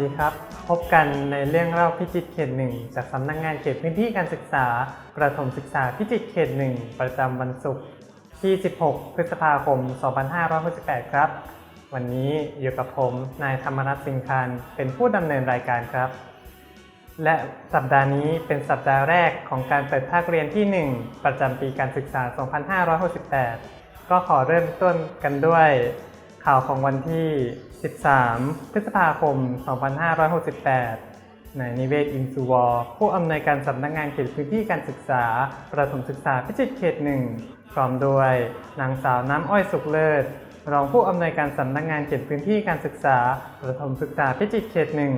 วัสดีครับ พบกันในเรื่องเล่าพิจิตรเขตหนึ่งจากสำนักงานเขตพื้นที่การศึกษา ประถมศึกษาพิจิตรเขตหนึ่งประจำวันศุกร์ที่ 16 พฤษภาคม 2568 ครับ วันนี้อยู่กับผมนายธรรมรัตน์สิงคานเป็นผู้ดำเนินรายการครับ และสัปดาห์นี้เป็นสัปดาห์แรกของการเปิดภาคเรียนที่ 1 ประจำปีการศึกษา 2568 ก็ขอเริ่มต้นกันด้วย ข่าวของวันที่ 13 พฤษภาคม 2568นายนิเวศอินสุวอผู้อำนวยการสำนักงานเขตพื้นที่การศึกษา ประถมศึกษาพิจิตรเขตหนึ่งพร้อมด้วยนางสาวน้ำอ้อยสุขเลิศ รองผู้อำนวยการสำนักงานเขตพื้นที่การศึกษา ประถมศึกษาพิจิตรเขตหนึ่ง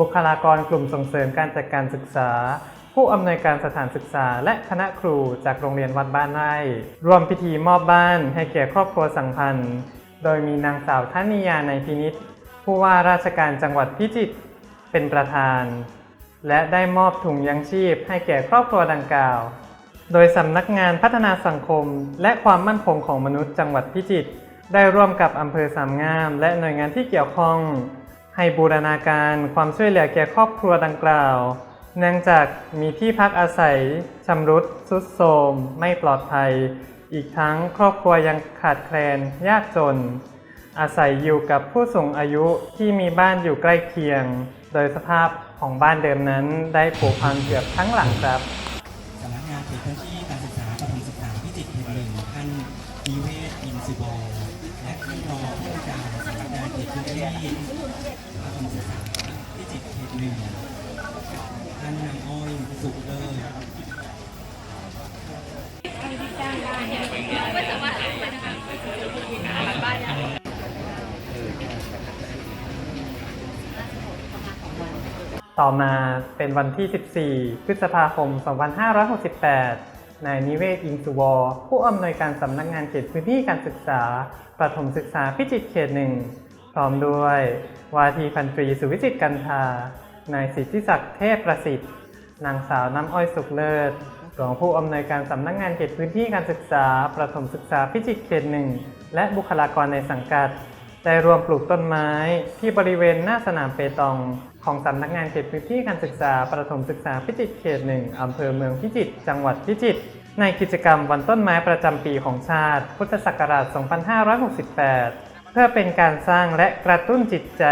บุคลากรกลุ่มส่งเสริมการจัดการศึกษา ผู้อำนวยการสถานศึกษา และคณะครูจากโรงเรียนวัดบ้านไร่รวมพิธีมอบบ้านให้แก่ครอบครัวสังพันธ์ โดยมีนางสาวทนิยาในพินิษผู้ว่าราชการจังหวัดพิจิตรเป็นประธาน และได้มอบถุงยังชีพให้แก่ครอบครัวดังกล่าว โดยสำนักงานพัฒนาสังคม และความมั่นคงของมนุษย์จังหวัดพิจิตรได้ร่วมกับอำเภอสามงาม และหน่วยงานที่เกี่ยวข้อง ให้บูรณาการความช่วยเหลือแก่ครอบครัวดังกล่าว เนื่องจากมีที่พักอาศัยชำรุดทรุดโทรมไม่ปลอดภัย อีกทั้งครอบครัวยังขาดแคลน ยากจน อาศัยอยู่กับผู้สูงอายุที่มีบ้านอยู่ใกล้เคียง โดยสภาพของบ้านเดิมนั้นได้ผุพังเกือบทั้งหลังครับสำนักงานเขตพื้นที่การศึกษาประถมศึกษาพิจิตรเขตหนึ่งท่านนิเวศอินซิบอลและท่านรองผู้การสำนักงานเขตพื้นที่ประถมศึกษาพิจิตรเขตหนึ่งท่านนางอ้อยสุขเลิศ ต่อมาเป็นวันที่ 14 พฤษภาคม 2568 นายนิเวศ อิงสุวรผู้อำนวยการสำนักงานเขตพื้นที่การศึกษา ประถมศึกษาพิจิตรเขตหนึ่ง พร้อมด้วย วาทีพันตรีสุวิจิตกันทานายสิทธิศักดิ์เทพประสิทธิ์ นางสาวน้ำอ้อยสุขเลิศ รองผู้อำนวยการสำนักงานเขตพื้นที่การศึกษา ประถมศึกษาพิจิตรเขตหนึ่งและบุคลากรในสังกัด ได้รวมปลูกต้นไม้ที่บริเวณหน้าสนามเปตอง ของสำนักงานเขตพื้นที่การศึกษา ประถมศึกษาพิจิตรเขตหนึ่งอำเภอเมืองพิจิตรจังหวัดพิจิตรในกิจกรรมวันต้นไม้ประจำปีของชาติ พุทธศักราช 2568 เพื่อเป็นการสร้างและกระตุ้นจิตใจ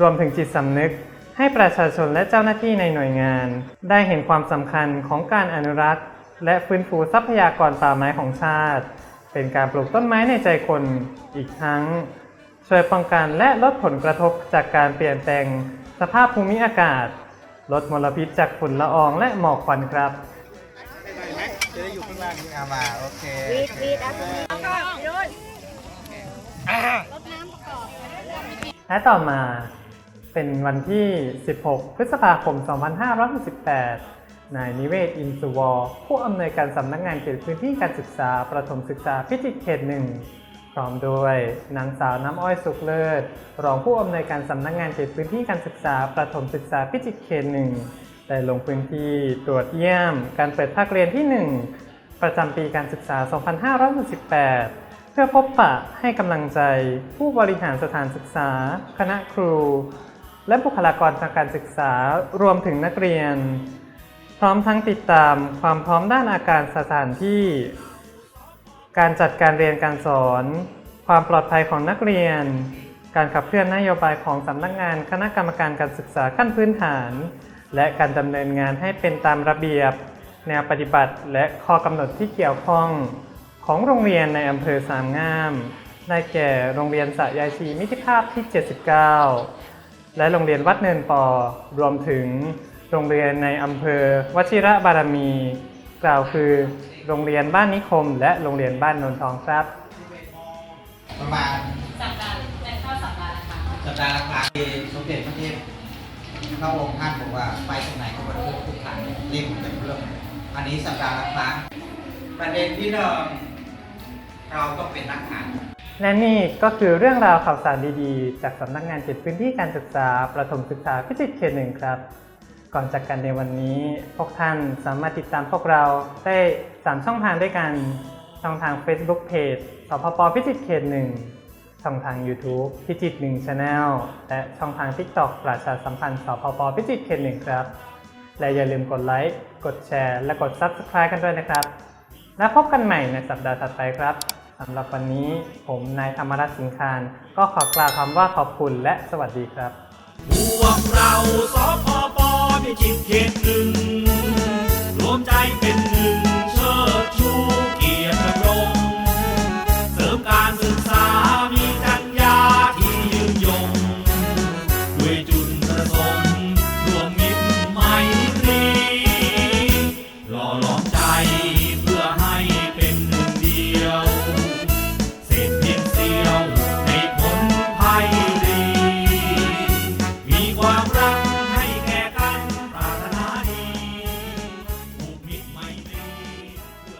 รวมถึงจิตสำนึก ให้ประชาชนและเจ้าหน้าที่ในหน่วยงาน ได้เห็นความสำคัญของการอนุรักษ์ และฟื้นฟูทรัพยากรป่าไม้ของชาติ เป็นการปลูกต้นไม้ในใจคนอีกทั้ง ช่วยป้องกันและลดผลกระทบจากการเปลี่ยนแปลงสภาพภูมิอากาศ ลดมลพิษจากฝุ่นละอองและหมอกควันครับเอามาโอเควีดวีดอะเอาก่อนพี่รุ่นและต่อมา เป็นวันที่ 16 พฤษภาคม 2568 นายนิเวศ อินสุวอร์ผู้อำนวยการสำนักงานเขตพื้นที่การศึกษา ประถมศึกษาพิจิตรเขตหนึ่งพร้อมด้วยนางสาวน้ำอ้อยสุขเลิศ รองผู้อำนวยการสำนักงานเขตพื้นที่การศึกษา ประถมศึกษาพิจิตรเขตหนึ่งได้ลงพื้นที่ตรวจเยี่ยม การเปิดภาคเรียนที่ 1 ประจำปีการศึกษา 2568เพื่อพบปะให้กำลังใจผู้บริหารสถานศึกษา คณะครู และบุคลากรทางการศึกษารวมถึงนักเรียน พร้อมทั้งติดตามความพร้อมด้านอาการสถานที่ การจัดการเรียนการสอน ความปลอดภัยของนักเรียน การขับเคลื่อนนโยบายของสำนักงานคณะกรรมการการศึกษาขั้นพื้นฐาน และการดำเนินงานให้เป็นตามระเบียบ แนวปฏิบัติ และข้อกำหนดที่เกี่ยวข้อง ของโรงเรียนในอำเภอสามงามได้แก่โรงเรียนสะยายชีมิตรภาพที่ 79 และโรงเรียนวัดเนินปอ รวมถึงโรงเรียนในอำเภอวชิระบารมี กล่าวคือโรงเรียนบ้านนิคม และโรงเรียนบ้านนนทองครับ ประมาณสัปดาห์เป็นเข้าสัปดาห์ละครั้งสัปดาห์ละครั้งที่สมเด็จพระเทพพระองค์ท่านบอกว่าไปตรงไหนก็บันทึกทุกครั้งเรียกเป็นเรื่องอันนี้สัปดาห์ละครั้งประเด็นที่หนึ่งเราต้องเป็นนักอ่าน และนี่ก็คือเรื่องราวข่าวสารดีๆ จากสำนักงานเขตพื้นที่การศึกษา ประถมศึกษาพิจิตรเขตหนึ่งครับ ก่อนจากกันในวันนี้ พวกท่านสามารถติดตามพวกเราได้ 3 ช่องทางด้วยกันช่องทาง Facebook Page สพปพิจิตรเขตหนึ่งช่องทาง YouTube พิจิตรหนึ่งช anel และช่องทาง TikTok ประชาสัมพันธ์สพปพิจิตรเขตหนึ่งครับ และอย่าลืมกดไลค์กดแชร์ และกด Subscribe กันด้วยนะครับ แล้วพบกันใหม่ในสัปดาห์ถัดไปครับ สำหรับวันนี้ผมนายธรรมรัตน์สิงคานก็ขอกล่าวคำว่าขอบคุณและสวัสดีครับ พวกเราสป